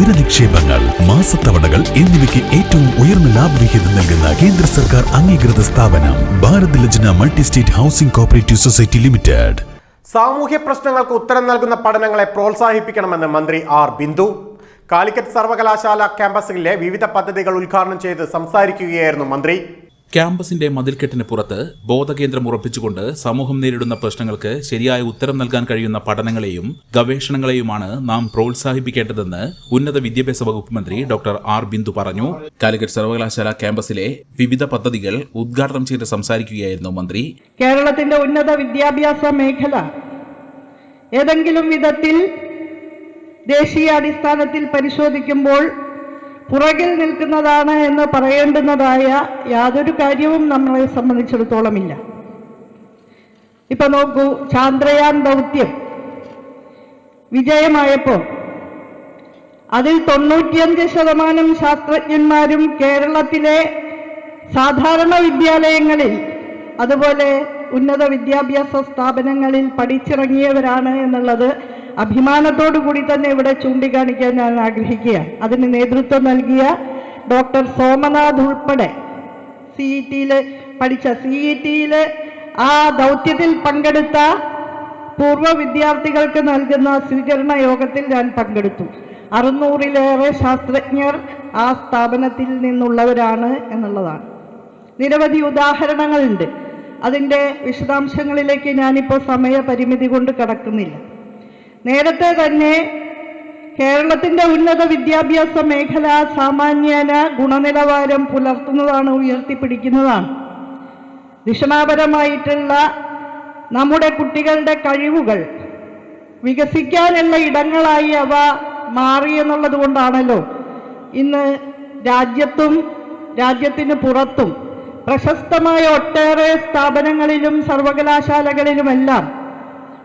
സ്ഥിര നിക്ഷേപങ്ങൾ മാസത്തവണകൾ എന്നിവയ്ക്ക് ഏറ്റവും ഉയർന്ന ലാഭവിഹിതം നൽകുന്ന കേന്ദ്ര സർക്കാർ അംഗീകൃത സ്ഥാപനം Bharat Lajna multi state housing cooperative society limited. സാമൂഹ്യ പ്രശ്നങ്ങൾക്ക് ഉത്തരം നൽകുന്ന പഠനങ്ങളെ പ്രോത്സാഹിപ്പിക്കണമെന്ന് മന്ത്രി ആർ ബിന്ദു. കാലിക്കറ്റ് സർവകലാശാല ക്യാമ്പസിലെ വിവിധ പദ്ധതികൾ ഉദ്ഘാടനം ചെയ്ത് സംസാരിക്കുകയായിരുന്നു മന്ത്രി. ക്യാമ്പസിന്റെ മതിൽക്കെട്ടിന് പുറത്ത് ബോധകേന്ദ്രം ഉറപ്പിച്ചുകൊണ്ട് സമൂഹം നേരിടുന്ന പ്രശ്നങ്ങൾക്ക് ശരിയായ ഉത്തരം നൽകാൻ കഴിയുന്ന പഠനങ്ങളെയും ഗവേഷണങ്ങളെയുമാണ് നാം പ്രോത്സാഹിപ്പിക്കേണ്ടതെന്ന് ഉന്നത വിദ്യാഭ്യാസ വകുപ്പ് മന്ത്രി ഡോക്ടർ ആർ ബിന്ദു പറഞ്ഞു. കാലിക്കറ്റ് സർവകലാശാല ക്യാമ്പസിലെ വിവിധ പദ്ധതികൾ ഉദ്ഘാടനം ചെയ്ത് സംസാരിക്കുകയായിരുന്നു മന്ത്രി. കേരളത്തിന്റെ ഉന്നത വിദ്യാഭ്യാസ മേഖല ഏതെങ്കിലും വിധത്തിൽ ദേശീയ അടിസ്ഥാനത്തിൽ പരിശോധിക്കുമ്പോൾ പുറകിൽ നിൽക്കുന്നതാണ് എന്ന് പറയേണ്ടുന്നതായ യാതൊരു കാര്യവും നമ്മളെ സംബന്ധിച്ചിടത്തോളമില്ല. ഇപ്പൊ നോക്കൂ ചാന്ദ്രയാൻ ദൗത്യം വിജയമായപ്പോൾ അതിൽ തൊണ്ണൂറ്റിയഞ്ച് ശതമാനം ശാസ്ത്രജ്ഞന്മാരും കേരളത്തിലെ സാധാരണ വിദ്യാലയങ്ങളിൽ അതുപോലെ ഉന്നത വിദ്യാഭ്യാസ സ്ഥാപനങ്ങളിൽ പഠിച്ചിറങ്ങിയവരാണ് എന്നുള്ളത് അഭിമാനത്തോടു കൂടി തന്നെ ഇവിടെ ചൂണ്ടിക്കാണിക്കാൻ ഞാൻ ആഗ്രഹിക്കുകയാണ്. അതിന് നേതൃത്വം നൽകിയ ഡോക്ടർ സോമനാഥ് ഉൾപ്പെടെ സി ഇ ടിയിൽ പഠിച്ച സി ഇ ടിയിൽ ആ ദൗത്യത്തിൽ പങ്കെടുത്ത പൂർവ വിദ്യാർത്ഥികൾക്ക് നൽകുന്ന സ്വീകരണ യോഗത്തിൽ ഞാൻ പങ്കെടുത്തു. അറുന്നൂറിലേറെ ശാസ്ത്രജ്ഞർ ആ സ്ഥാപനത്തിൽ നിന്നുള്ളവരാണ് എന്നുള്ളതാണ്. നിരവധി ഉദാഹരണങ്ങളുണ്ട്. അതിന്റെ വിശദാംശങ്ങളിലേക്ക് ഞാനിപ്പോൾ സമയപരിമിതി കൊണ്ട് കടക്കുന്നില്ല. നേരത്തെ തന്നെ കേരളത്തിന്റെ ഉന്നത വിദ്യാഭ്യാസ മേഖല സാമാന്യന ഗുണനിലവാരം പുലർത്തുന്നതാണ് ഉയർത്തിപ്പിടിക്കുന്നതാണ്. ദിഷണാപരമായിട്ടുള്ള നമ്മുടെ കുട്ടികളുടെ കഴിവുകൾ വികസിക്കാനുള്ള ഇടങ്ങളായി അവ മാറി എന്നുള്ളത് കൊണ്ടാണല്ലോ. ഇന്ന് രാജ്യത്തും രാജ്യത്തിന് പുറത്തും പ്രശസ്തമായ ഒട്ടേറെ സ്ഥാപനങ്ങളിലും സർവകലാശാലകളിലുമെല്ലാം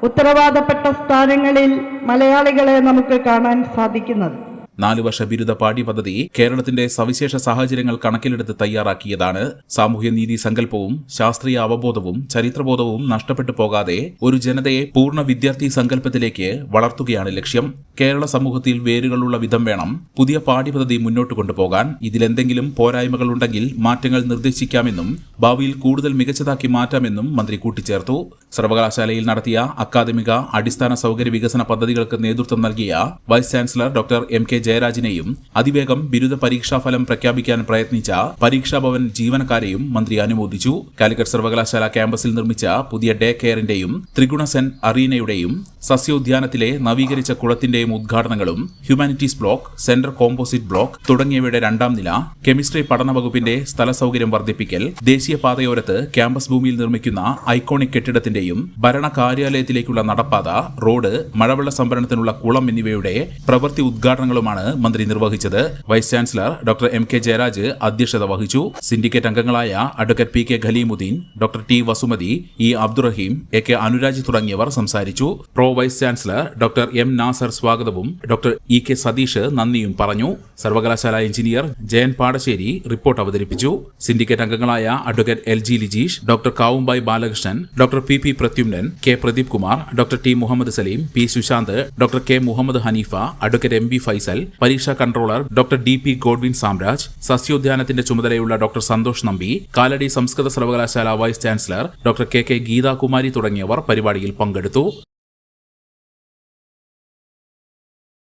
ഉത്തരവാദപ്പെട്ട സ്ഥാനങ്ങളിൽ മലയാളികളെ നമുക്ക് കാണാൻ സാധിക്കുന്നത്. നാലു വർഷ ബിരുദ പാഠ്യപദ്ധതി കേരളത്തിന്റെ സവിശേഷ സാഹചര്യങ്ങൾ കണക്കിലെടുത്ത് തയ്യാറാക്കിയതാണ്. സാമൂഹ്യനീതി സങ്കല്പവും ശാസ്ത്രീയ അവബോധവും ചരിത്രബോധവും നഷ്ടപ്പെട്ടു പോകാതെ ഒരു ജനതയെ പൂർണ വിദ്യാർത്ഥി സങ്കല്പത്തിലേക്ക് വളർത്തുകയാണ് ലക്ഷ്യം. കേരള സമൂഹത്തിൽ വേരുകളുള്ള വിധം വേണം പുതിയ പാഠ്യപദ്ധതി മുന്നോട്ട് കൊണ്ടുപോകാൻ. ഇതിലെന്തെങ്കിലും പോരായ്മകൾ ഉണ്ടെങ്കിൽ മാറ്റങ്ങൾ നിർദ്ദേശിക്കാമെന്നും ഭാവിയിൽ കൂടുതൽ മികച്ചതാക്കി മാറ്റാമെന്നും മന്ത്രി കൂട്ടിച്ചേർത്തു. സർവകലാശാലയിൽ നടത്തിയ അക്കാദമിക അടിസ്ഥാന സൗകര്യ വികസന പദ്ധതികൾക്ക് നേതൃത്വം നൽകിയ vice chancellor doctor M K ജയരാജിനെയും അതിവേഗം ബിരുദ പരീക്ഷാഫലം പ്രഖ്യാപിക്കാൻ പ്രയത്നിച്ച പരീക്ഷാഭവൻ ജീവനക്കാരെയും മന്ത്രി അനുമോദിച്ചു. കാലിക്കറ്റ് സർവകലാശാല ക്യാമ്പസിൽ നിർമ്മിച്ച പുതിയ ഡേ കെയറിന്റെയും ത്രിഗുണസൻ അറീനയുടെയും സസ്യോദ്യാനത്തിലെ നവീകരിച്ച കുളത്തിന്റെയും ഉദ്ഘാടനങ്ങളും humanities block centre composite block തുടങ്ങിയവയുടെ രണ്ടാം നില കെമിസ്ട്രി പഠന വകുപ്പിന്റെ സ്ഥല സൗകര്യം വർദ്ധിപ്പിക്കൽ ദേശീയപാതയോരത്ത് ക്യാമ്പസ് ഭൂമിയിൽ നിർമ്മിക്കുന്ന ഐക്കോണിക് കെട്ടിടത്തിന്റെയും ഭരണ കാര്യാലയത്തിലേക്കുള്ള നടപ്പാത റോഡ് മഴവെള്ള സംഭരണത്തിനുള്ള കുളം എന്നിവയുടെ പ്രവൃത്തി ഉദ്ഘാടനങ്ങളുമാണ് മന്ത്രി നിർവഹിച്ചത്. Vice chancellor doctor M K Jayaraj അധ്യക്ഷത വഹിച്ചു. സിൻഡിക്കേറ്റ് അംഗങ്ങളായ advocate P K Khaleemuddin doctor T Vasumathi E Abdurahim A K Anuraj തുടങ്ങിയവർ സംസാരിച്ചു. Pro vice chancellor doctor M Nasar സ്വാഗതവും ഡോക്ടർ ഇ കെ സതീഷ് നന്ദിയും പറഞ്ഞു. സർവകലാശാല എഞ്ചിനീയർ ജയൻ പാടശ്ശേരി റിപ്പോർട്ട് അവതരിപ്പിച്ചു. സിൻഡിക്കേറ്റ് അംഗങ്ങളായ advocate L G Lijeesh doctor Kavumbai Balakrishnan doctor P P Pradyumnan K Pradeep Kumar doctor T Muhammed Saleem P Sushanth doctor K Muhammed Haneefa advocate M B Faisal പരീക്ഷാ controller doctor D P Godwin Samraj സസ്യോദ്യാനത്തിന്റെ ചുമതലയുള്ള doctor Santhosh Nambi Kalady സംസ്കൃത സർവകലാശാല vice chancellor doctor K K Geethakumari തുടങ്ങിയവർ പരിപാടിയിൽ പങ്കെടുത്തു.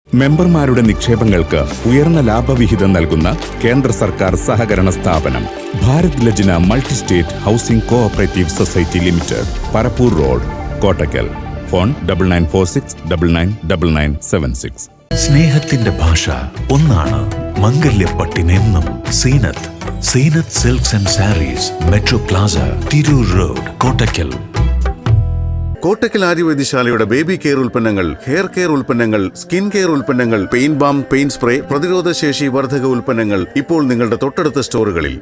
മെമ്പർമാരുടെ നിക്ഷേപങ്ങൾക്ക് ഉയർന്ന ലാഭവിഹിതം നൽകുന്ന കേന്ദ്ര സർക്കാർ സഹകരണ സ്ഥാപനം Bharat Lajna multi state housing cooperative society limited Parappur road Kottakkal. Phone double nine four six double nine double nine seven six. സ്നേഹത്തിന്റെ ഭാഷ ഒന്നാണ് മംഗല്യപ്പട്ടിനെന്നും Seenath. Seenath silks and sarees metro plaza Tirur road Kottakkal Kottakkal ആര്യവൈദ്യശാലയുടെ baby care ഉൽപ്പന്നങ്ങൾ hair care ഉൽപ്പന്നങ്ങൾ skin care ഉൽപ്പന്നങ്ങൾ pain balm pain spray പ്രതിരോധശേഷി വർധക ഉൽപ്പന്നങ്ങൾ ഇപ്പോൾ നിങ്ങളുടെ തൊട്ടടുത്ത സ്റ്റോറുകളിൽ.